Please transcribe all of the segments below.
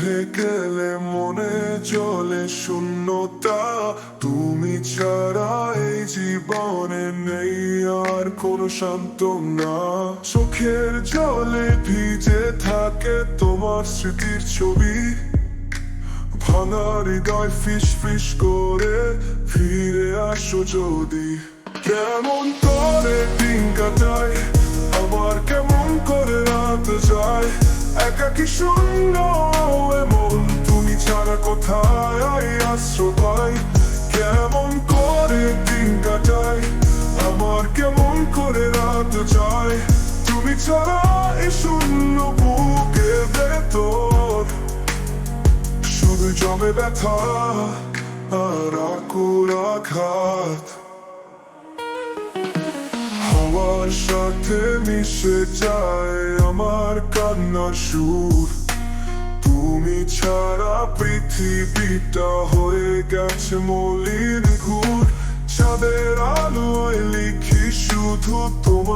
গেলে মনে চলে শূন্যতা। তুমি ছাড়া এই জীবনে নেই আর কোন শান্ত না চোখের জলে ভিজে থাকে তোমার স্মৃতির ছবি। ভাঙা হৃদয় ফিস ফিস করে ফিরে আসো যদি। কেমন করে দিন কাটায়, আবার কেমন করে রাত যায়? একা কিশোর ছাড়া আমার কান্নার সুর। তুমি ছাড়া পৃথিবীটা হয়ে গেছে মলিন ঘুর। চাঁদের আলোয় লিখি শুধু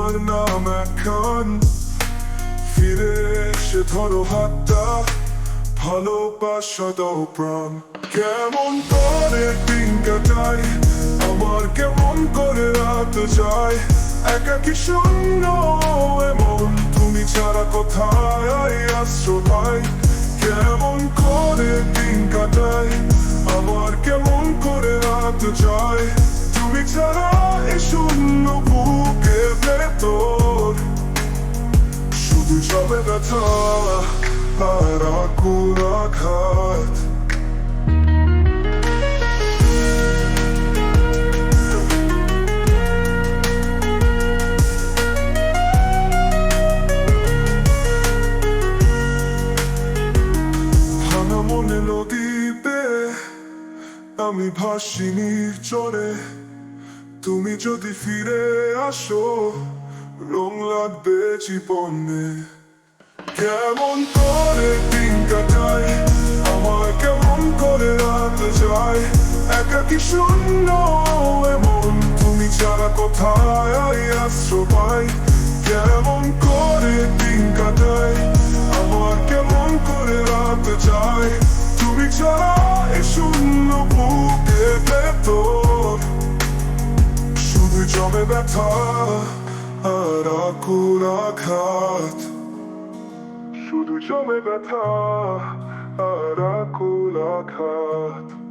তোমার নাম এখন ফিরে এসে ধরো হাতটা ভালোবাসা দাও প্রাণ কেমন করে দিন কাটাই আমার কেমন করে রাত যায় একাকি শূন্য এমন তুমি ছাড়া কোথায় আশ্রয় পাই কেমন করে দিন কাটাই আমার কেমন করে রাত যায় তুমি ছাড়া ব্যথা আর আকুল আঘাত ভাঙা মনে নদী বেয়ে আমি ভাসিনি চলে তুমি যদি ফিরে আসো রং লাগবে জীবনে কেমন করে দিন কাটাই আমার কেমন করে রাত যায় একাকি শূন্য এমন তুমি ছাড়া কোথায় আশ্রয় পাই কেমন করে দিন কাটাই আমার কেমন করে রাত যায় তুমি ছাড়া এই শূন্য বুকে ভেতর শুধু জমে ব্যথা আর আকুল আঘাত শুধু জমে ব্যথা আর আকুল আঘাত